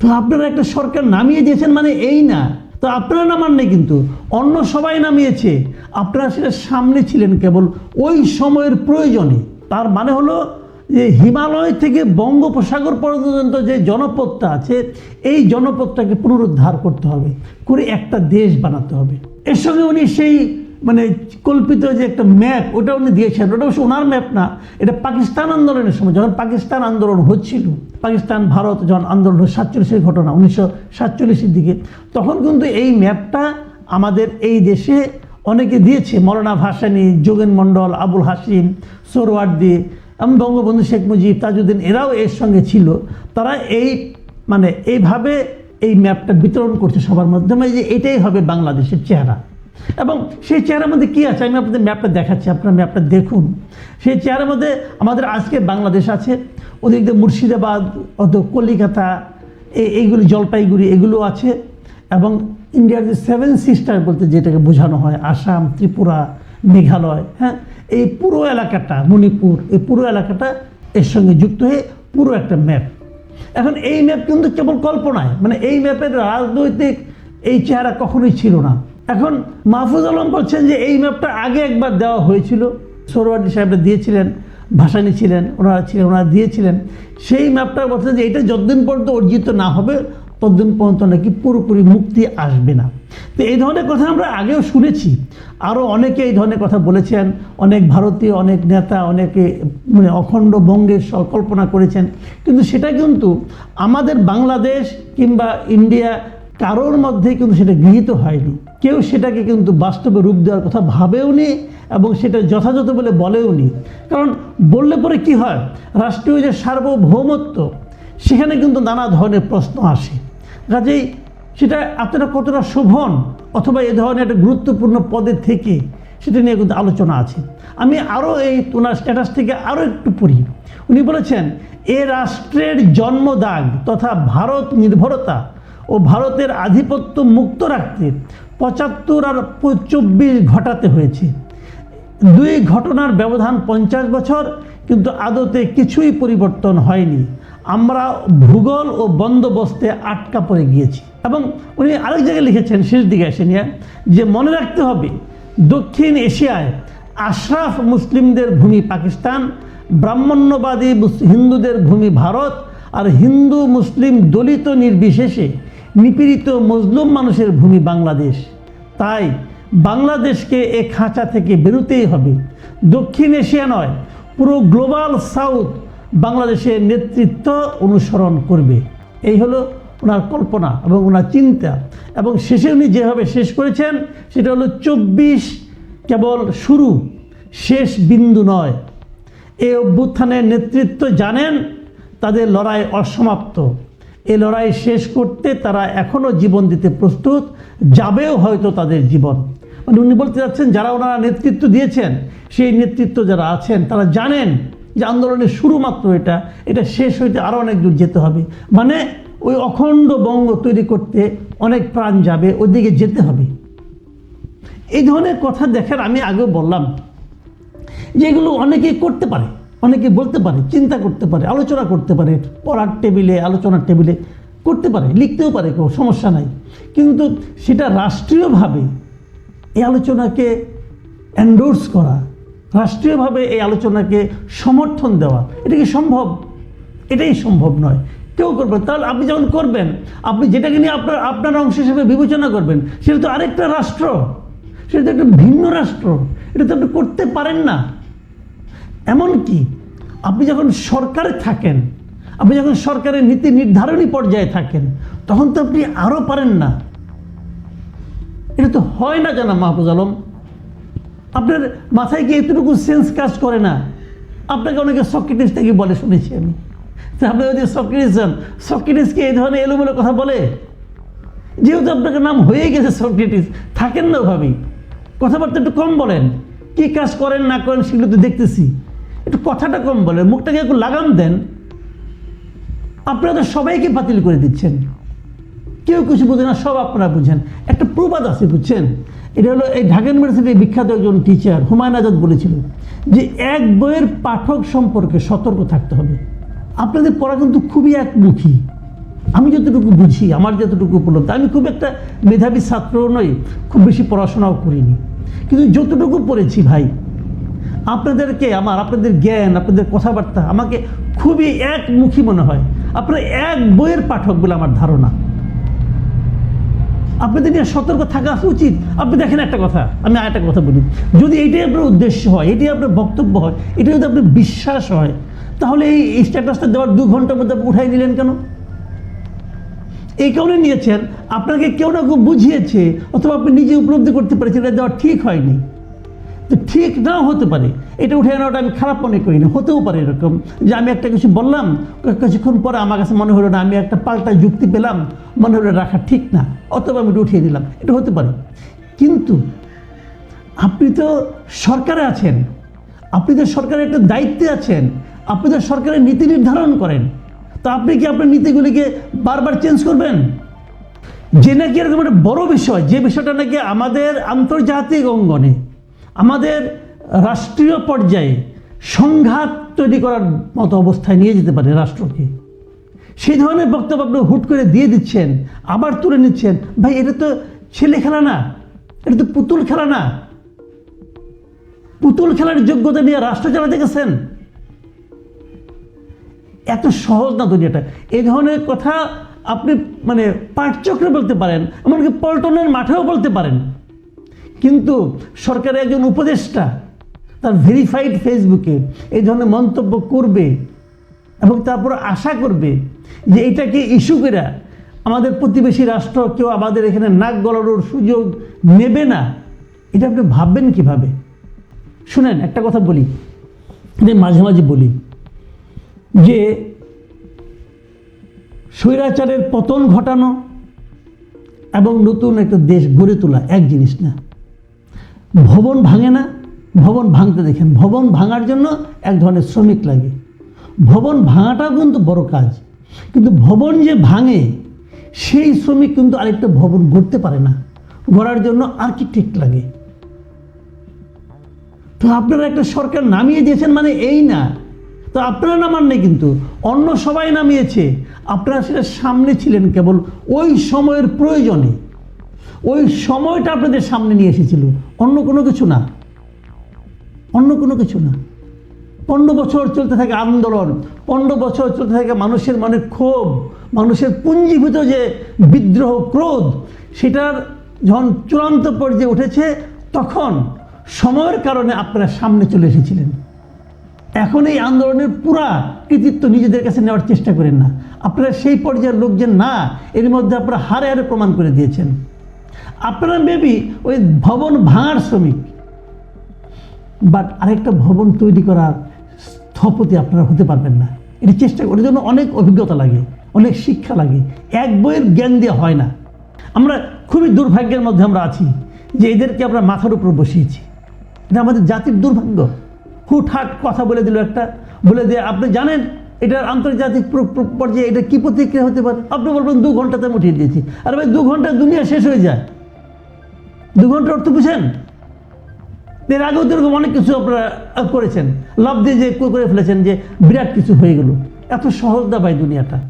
তো আপনারা একটা সরকার নামিয়ে দিয়েছেন মানে এই না। তো আপনারা নামান নেই কিন্তু, অন্য সবাই নামিয়েছে। আপনারা সেটা সামনে ছিলেন কেবল ওই সময়ের প্রয়োজনে। তার মানে হলো যে হিমালয় থেকে বঙ্গোপসাগর পর্যন্ত যে জনপদটা আছে, এই জনপদটাকে পুনরুদ্ধার করতে হবে, করে একটা দেশ বানাতে হবে। এর সঙ্গে উনি সেই মানে কল্পিত যে একটা ম্যাপ ওটা উনি দিয়েছেন। ওটা অবশ্য ওনার ম্যাপ না, এটা পাকিস্তান আন্দোলনের সময়, যখন পাকিস্তান আন্দোলন হচ্ছিল। পাকিস্তান, ভারত যখন আন্দোলন সাতচল্লিশের ঘটনা, উনিশশো সাতচল্লিশের দিকে, তখন কিন্তু এই ম্যাপটা আমাদের এই দেশে অনেকে দিয়েছে। মৌলানা ভাসানী, যোগেন মণ্ডল, আবুল হাসিম, সোরওয়ার্দি, এবং বঙ্গবন্ধু শেখ মুজিব, তাজউদ্দিন, এরাও এর সঙ্গে ছিল। তারা এই মানে এইভাবে এই ম্যাপটা বিতরণ করছে সবার মাধ্যমে যে এটাই হবে বাংলাদেশের চেহারা। এবং সেই চেহারার মধ্যে কী আছে? আমি আপনাদের ম্যাপটা দেখাচ্ছি, আপনার ম্যাপটা দেখুন। সেই চেহারার মধ্যে আমাদের আজকে বাংলাদেশ আছে ওদিক মুর্শিদাবাদ, অত কলিকাতা এই- এইগুলি জলপাইগুড়ি, এগুলো আছে। এবং ইন্ডিয়ার যে সেভেন সিস্টার বলতে যেটাকে বোঝানো হয়, আসাম, ত্রিপুরা, মেঘালয় হ্যাঁ এই পুরো এলাকাটা, মণিপুর, এই পুরো এলাকাটা এর সঙ্গে যুক্ত হয়ে পুরো একটা ম্যাপ। এখন এই ম্যাপ কিন্তু কেবল কল্পনায় মানে এই ম্যাপের রাজনৈতিক এই চেহারা কখনোই ছিল না। এখন মাহফুজ আলম বলছেন যে এই ম্যাপটা আগে একবার দেওয়া হয়েছিল। সরওয়ার্ডি সাহেবরা দিয়েছিলেন। ভাসানি ছিলেন, ওনারা ছিলেন, ওনারা দিয়েছিলেন। সেই ম্যাপটা বলছেন যে এটা যতদিন পর্যন্ত অর্জিত না হবে, ততদিন পর্যন্ত নাকি পুরোপুরি মুক্তি আসবে না। তো এই ধরনের কথা আমরা আগেও শুনেছি। আরও অনেকে এই ধরনের কথা বলেছেন। অনেক ভারতীয়, অনেক নেতা, অনেকে মানে অখণ্ড বঙ্গের কল্পনা করেছেন। কিন্তু সেটা কিন্তু আমাদের বাংলাদেশ কিংবা ইন্ডিয়া কারোর মধ্যে কিন্তু সেটা গৃহীত হয়নি। কেউ সেটাকে কিন্তু বাস্তবে রূপ দেওয়ার কথা ভাবেও নি এবং সেটা যথাযথ বলে বলেও নি। কারণ বললে পরে কি হয়? রাষ্ট্রীয় যে সার্বভৌমত্ব, সেখানে কিন্তু নানা ধরনের প্রশ্ন আসে। কাজেই সেটা আপনারা কতটা শোভন অথবা এ ধরনের একটা গুরুত্বপূর্ণ পদে থেকে সেটা নিয়ে কিন্তু আলোচনা আছে। আমি আরও এই ওনার স্ট্যাটাস থেকে আরও একটু পড়ি। উনি বলেছেন, এ রাষ্ট্রের জন্মদাগ তথা ভারত নির্ভরতা ও ভারতের আধিপত্য মুক্ত রাখতে পঁচাত্তর আর চব্বিশ ঘটাতে হয়েছে। দুই ঘটনার ব্যবধান পঞ্চাশ বছর, কিন্তু আদতে কিছুই পরিবর্তন হয়নি। আমরা ভূগোল ও বন্দোবস্তে আটকা পড়ে গিয়েছি। এবং উনি আরেক জায়গায় লিখেছেন, শেষ দিকে এসে নিয়ে যে মনে রাখতে হবে, দক্ষিণ এশিয়ায় আশরাফ মুসলিমদের ভূমি পাকিস্তান, ব্রাহ্মণ্যবাদী হিন্দুদের ভূমি ভারত, আর হিন্দু মুসলিম দলিত নির্বিশেষে নিপীড়িত মজলুম মানুষের ভূমি বাংলাদেশ। তাই বাংলাদেশকে এ খাঁচা থেকে বেরোতেই হবে। দক্ষিণ এশিয়া নয়, পুরো গ্লোবাল সাউথ বাংলাদেশের নেতৃত্ব অনুসরণ করবে। এই হলো ওনার কল্পনা এবং ওনার চিন্তা। এবং শেষে উনি যেভাবে শেষ করেছেন, সেটা হলো চব্বিশ কেবল শুরু, শেষ বিন্দু নয়। এই অভ্যুত্থানের নেতৃত্ব জানেন, তাদের লড়াই অসমাপ্ত। এই লড়াই শেষ করতে তারা এখনও জীবন দিতে প্রস্তুত, যাবেও হয়তো তাদের জীবন। মানে উনি বলতে যাচ্ছেন, যারা ওনারা নেতৃত্ব দিয়েছেন, সেই নেতৃত্ব যারা আছেন, তারা জানেন যে আন্দোলনের শুরু মাত্র এটা এটা শেষ হইতে আরও অনেক দূর যেতে হবে। মানে ওই অখণ্ড বঙ্গ তৈরি করতে অনেক প্রাণ যাবে, ওইদিকে যেতে হবে। এই ধরনের কথা দেখেন আমি আগেও বললাম যেগুলো অনেকেই করতে পারে। অনেকে বলতে পারে, চিন্তা করতে পারে, আলোচনা করতে পারে, পড়ার টেবিলে, আলোচনার টেবিলে করতে পারে, লিখতেও পারে কেউ সমস্যা নাই। কিন্তু সেটা রাষ্ট্রীয়ভাবে এই আলোচনাকে এন্ডোর্স করা, রাষ্ট্রীয়ভাবে এই আলোচনাকে সমর্থন দেওয়া, এটা কি সম্ভব? এটাই সম্ভব নয়। কেউ করবে। তাহলে আপনি যখন করবেন, আপনি যেটাকে নিয়ে আপনার আপনার অংশ হিসেবে বিবেচনা করবেন, সেটা তো আরেকটা রাষ্ট্র, সেটা তো একটা ভিন্ন রাষ্ট্র, এটা তো আপনি করতে পারেন না। এমনকি আপনি যখন সরকারে থাকেন, আপনি যখন সরকারের নীতি নির্ধারণী পর্যায়ে থাকেন, তখন তো আপনি আরও পারেন না। এটা তো হয় না জানা মাহফুজ আলম। আপনার মাথায় কি এতটুকু সেন্স কাজ করে না? আপনাকে অনেকে সক্রেটিস থেকে বলে, শুনেছি আমি। আপনি যদি সক্রেটিস যান সক্রেটিসকে এই ধরনের এলোমেলো কথা বলে? যেহেতু আপনাকে নাম হয়ে গেছে সক্রেটিস থাকেন না ওভাবেই। কথাবার্তা একটু কম বলেন। কি কাজ করেন, না করেন, সেগুলো তো দেখতেছি। একটু কথাটা কম বলেন, মুখটাকে একটু লাগাম দেন। আপনারা তো সবাইকে বাতিল করে দিচ্ছেন। কেউ কিছু বোঝে না, সব আপনারা বুঝেন। একটা প্রবাদ আছে, বুঝছেন? এটা হলো এই ঢাকা ইউনিভার্সিটির বিখ্যাত একজন টিচার হুমায়ুন আজাদ বলেছিল যে এক বইয়ের পাঠক সম্পর্কে সতর্ক থাকতে হবে। আপনাদের পড়া কিন্তু খুবই একমুখী। আমি যতটুকু বুঝি, আমার যতটুকু উপলব্ধ, আমি খুব একটা মেধাবী ছাত্রও নই, খুব বেশি পড়াশোনাও করিনি। কিন্তু যতটুকু পড়েছি ভাই আপনাদেরকে আমার, আপনাদের জ্ঞান, আপনাদের কথাবার্তা আমাকে খুবই একমুখী মনে হয়। আপনারা এক বইয়ের পাঠক বলে আমার ধারণা। আপনাদের নিয়ে সতর্ক থাকা উচিত। আপনি দেখেন একটা কথা, আমি আর একটা কথা বলি। যদি এটাই আপনার উদ্দেশ্য হয় এটাই আপনার বক্তব্য হয়, এটা যদি আপনার বিশ্বাস হয়, তাহলে এই স্ট্যাটাসটা দেওয়ার দু ঘণ্টার মধ্যে উঠাই নিলেন কেন? এই কারণে নিয়েছেন, আপনাকে কেউ না কেউ বুঝিয়েছে, অথবা আপনি নিজে উপলব্ধি করতে পেরেছেন, এটা দেওয়া ঠিক হয়নি। ঠিক নাও হতে পারে। এটা উঠে নেওয়াটা আমি খারাপ মনে করি না, হতেও পারে এরকম। যে আমি একটা কিছু বললাম কিছুক্ষণ পরে আমার কাছে মনে হলো না, আমি একটা পাল্টা যুক্তি পেলাম, মনে হলো রাখা ঠিক না, অথবা আমি উঠিয়ে দিলাম এটা হতে পারে। কিন্তু আপনি তো সরকারে আছেন, আপনি তো সরকারের একটা দায়িত্বে আছেন, আপনি তো সরকারের নীতি নির্ধারণ করেন, তো আপনি কি আপনার নীতিগুলিকে বারবার চেঞ্জ করবেন? যে নাকি এরকম একটা বড় বিষয়, যে বিষয়টা নাকি আমাদের আন্তর্জাতিক অঙ্গনে আমাদের রাষ্ট্রীয় পর্যায়ে সংঘাত তৈরি করার মতো অবস্থায় নিয়ে যেতে পারে রাষ্ট্রকে। সেই ধরনের বক্তব্য আপনি হুট করে দিয়ে দিচ্ছেন, আবার তুলে নিচ্ছেন, ভাই এটা তো ছেলে খেলা না, এটা তো পুতুল খেলা না। পুতুল খেলার যোগ্যতা নিয়ে রাষ্ট্র চালাতে গেছেন। এত সহজ না দুনিয়াটা। এই ধরনের কথা আপনি মানে পাঠচক্রে বলতে পারেন, এমনকি পল্টনের মাঠেও বলতে পারেন। কিন্তু সরকারের একজন উপদেষ্টা তার ভেরিফাইড ফেসবুকে এই ধরনের মন্তব্য করবে এবং তারপর আশা করবে যে এটাকে ইস্যু করে আমাদের প্রতিবেশী রাষ্ট্র কেউ আমাদের এখানে নাক গলানোর সুযোগ নেবে না। এটা আপনি ভাববেন কীভাবে? শুনেন, একটা কথা বলি। এটা মাঝে মাঝে বলি যে স্বৈরাচারের পতন ঘটানো এবং নতুন একটা দেশ গড়ে তোলা এক জিনিস না। ভবন ভাঙে না, ভবন ভাঙতে দেখেন। ভবন ভাঙার জন্য এক ধরনের শ্রমিক লাগে। ভবন ভাঙাটাও কিন্তু বড় কাজ। কিন্তু ভবন যে ভাঙে, সেই শ্রমিক কিন্তু আরেকটা ভবন গড়তে পারে না। গড়ার জন্য আর্কিটেক্ট লাগে। তো আপনারা একটা সরকার নামিয়ে দিয়েছেন মানে এই না। তো আপনারা নামান নেই কিন্তু। অন্য সবাই নামিয়েছে। আপনারা সেটা সামনে ছিলেন কেবল ওই সময়ের প্রয়োজনে। ওই সময়টা আপনাদের সামনে নিয়ে এসেছিল। অন্য কোনো কিছু না। অন্য কোনো কিছু না। পনেরো বছর চলতে থাকে আন্দোলন, পনেরো বছর চলতে থাকে মানুষের মনে ক্ষোভ, মানুষের পুঞ্জীভূত যে বিদ্রোহ, ক্রোধ, সেটার যখন চূড়ান্ত পর্যায়ে উঠেছে, তখন সময়ের কারণে আপনারা সামনে চলে এসেছিলেন। এখন এই আন্দোলনের পুরা কৃতিত্ব নিজেদের কাছে নেওয়ার চেষ্টা করেন না। আপনারা সেই পর্যায়ের লোক যে না, এর মধ্যে আপনারা হারে হারে প্রমাণ করে দিয়েছেন। আপনারা মেবি ওই ভবন ভাঙার শ্রমিক। বাট আরেকটা ভবন তৈরি করার স্থপতি আপনারা হতে পারবেন না। এটি চেষ্টা ওটার জন্য অনেক অভিজ্ঞতা লাগে, অনেক শিক্ষা লাগে। এক বইয়ের জ্ঞান দিয়ে হয় না। আমরা খুবই দুর্ভাগ্যের মধ্যে আমরা আছি যে এদেরকে আমরা মাথার উপর বসিয়েছি। এটা আমাদের জাতির দুর্ভাগ্য। হুটহাট কথা বলে দিল একটা, বলে দিয়ে আপনি জানেন এটার আন্তর্জাতিক প্র- প্র- পর্যায়ে এটা কী প্রতিক্রিয়া হতে পারে? আপনি বলবেন দু ঘন্টাতে উঠিয়ে দিয়েছি। আর ভাই, দু ঘণ্টা দুনিয়া শেষ হয়ে যায়। দু ঘণ্টা অর্থ বুঝেন? এর আগেও তো এরকম অনেক কিছু আপনারা করেছেন। লাভ দিয়ে যে করে ফেলেছেন যে বিরাট কিছু হয়ে গেল। এত সহজ ভাই দুনিয়াটা।